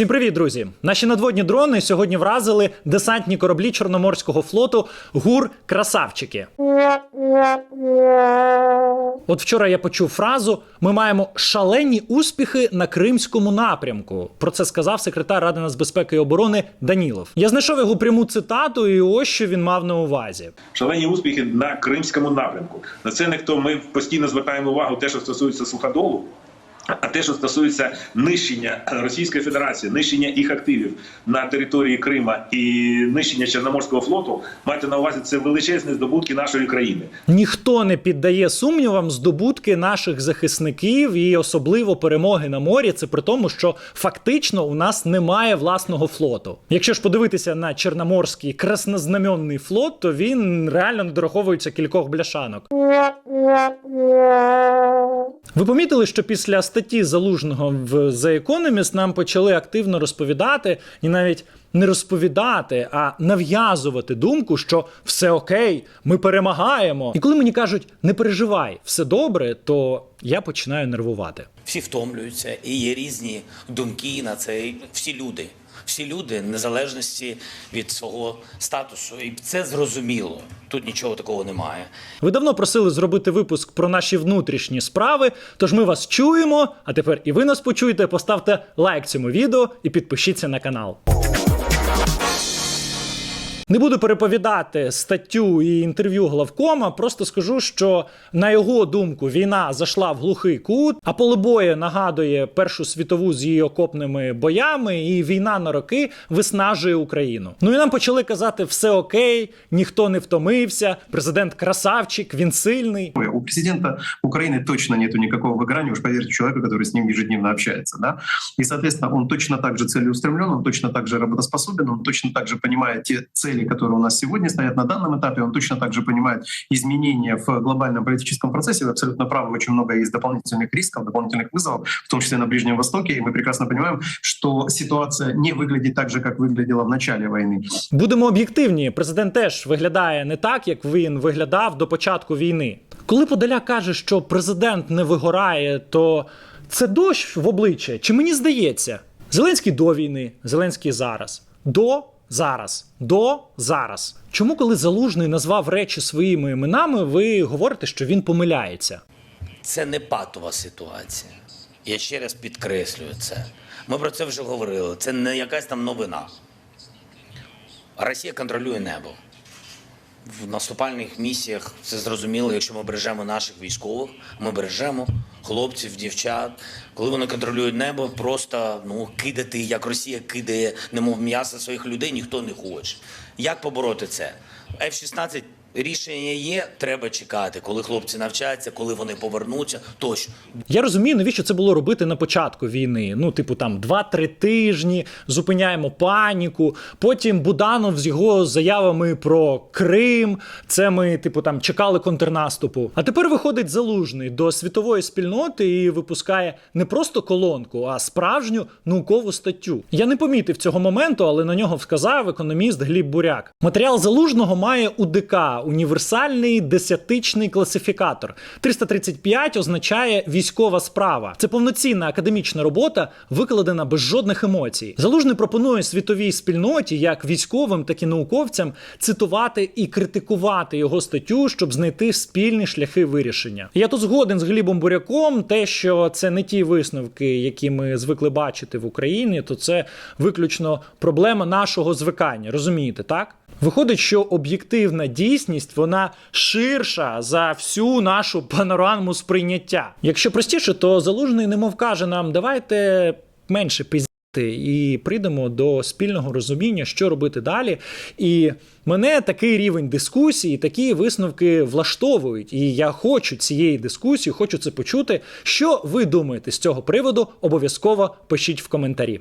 Всім привіт, друзі! Наші надводні дрони сьогодні вразили десантні кораблі Чорноморського флоту ГУР Красавчики. От вчора я почув фразу: ми маємо шалені успіхи на кримському напрямку. Про це сказав секретар Ради нацбезпеки і оборони Данілов. Я знайшов його пряму цитату, і ось що він мав на увазі. шалені успіхи на кримському напрямку. На це ніхто ми постійно звертаємо увагу те, що стосується суходолу. А те, що стосується нищення Російської Федерації, нищення їх активів на території Крима і нищення Чорноморського флоту, майте на увазі це величезні здобутки нашої країни. Ніхто не піддає сумнівам здобутки наших захисників і особливо перемоги на морі. Це при тому, що фактично у нас немає власного флоту. Якщо ж подивитися на Чорноморський краснознаменний флот, то він реально не дораховується кількох бляшанок. Ви помітили, що після статті залужного в The Economist нам почали активно розповідати і навіть не розповідати, а нав'язувати думку, що все окей, ми перемагаємо. І коли мені кажуть не переживай, все добре, то я починаю нервувати. Всі втомлюються, і є різні думки на це. Всі люди, всі люди, незалежності від свого статусу, і це зрозуміло. Тут нічого такого немає. Ви давно просили зробити випуск про наші внутрішні справи, тож ми вас чуємо. А тепер і ви нас почуєте. Поставте лайк цьому відео і підпишіться на канал. Не буду переповідати статтю і інтерв'ю главкома. Просто скажу, що на його думку війна зайшла в глухий кут, а поле бою нагадує Першу світову з її окопними боями, і війна на роки виснажує Україну. Ну і нам почали казати, все окей, ніхто не втомився. Президент красавчик, він сильний. У президента Украины точно нету никакого выгорания, уж поверьте человеку, который с ним ежедневно общается. Да? И, соответственно, он точно так же целеустремлен, он точно так же работоспособен, он точно так же понимает те цели, которые у нас сегодня стоят на данном этапе, он точно так же понимает изменения в глобальном политическом процессе. Вы абсолютно правы, очень много есть дополнительных рисков, дополнительных вызовов, в том числе на Ближнем Востоке. И мы прекрасно понимаем, что ситуация не выглядит так же, как выглядела в начале войны. Будемо об'єктивні. Президент теж виглядає не так, як він виглядав до початку війни. Коли Подоляк каже, що президент не вигорає, то це дощ в обличчя. Чи мені здається? Зеленський до війни, Зеленський зараз. До зараз. До зараз. Чому, коли залужний назвав речі своїми іменами, ви говорите, що він помиляється? Це не патова ситуація. Я ще раз підкреслюю це. Ми про це вже говорили. Це не якась там новина. Росія контролює небо. В наступальних місіях це зрозуміло, якщо ми бережемо наших військових, ми бережемо хлопців, дівчат. Коли вони контролюють небо, просто ну кидати, як Росія кидає, немов м'ясо своїх людей, ніхто не хоче. Як побороти це? F-16 рішення є, треба чекати, коли хлопці навчаються, коли вони повернуться. Тощо Я розумію, навіщо це було робити на початку війни. Ну, типу, там 2-3 тижні, зупиняємо паніку. Потім Буданов з його заявами про Крим. Це ми, типу, там чекали контрнаступу. А тепер виходить залужний до світової спільноти і випускає не просто колонку, а справжню наукову статтю. Я не помітив цього моменту, але на нього вказав економіст Гліб Буряк. Матеріал залужного має УДК універсальний десятичний класифікатор. 335 означає військова справа. Це повноцінна академічна робота, викладена без жодних емоцій. Залужний пропонує світовій спільноті, як військовим, так і науковцям, цитувати і критикувати його статтю, щоб знайти спільні шляхи вирішення. Я тут згоден з Глібом Буряком, те, що це не ті висновки, які ми звикли бачити в Україні, то це виключно проблема нашого звикання. Розумієте, так? Виходить, що об'єктивна дійсність вона ширша за всю нашу панораму сприйняття. Якщо простіше, то залужний немов каже нам, давайте менше пиздіти і прийдемо до спільного розуміння, що робити далі. І мене такий рівень дискусії, такі висновки влаштовують. І я хочу цієї дискусії, хочу це почути. Що ви думаєте з цього приводу? Обов'язково пишіть в коментарі.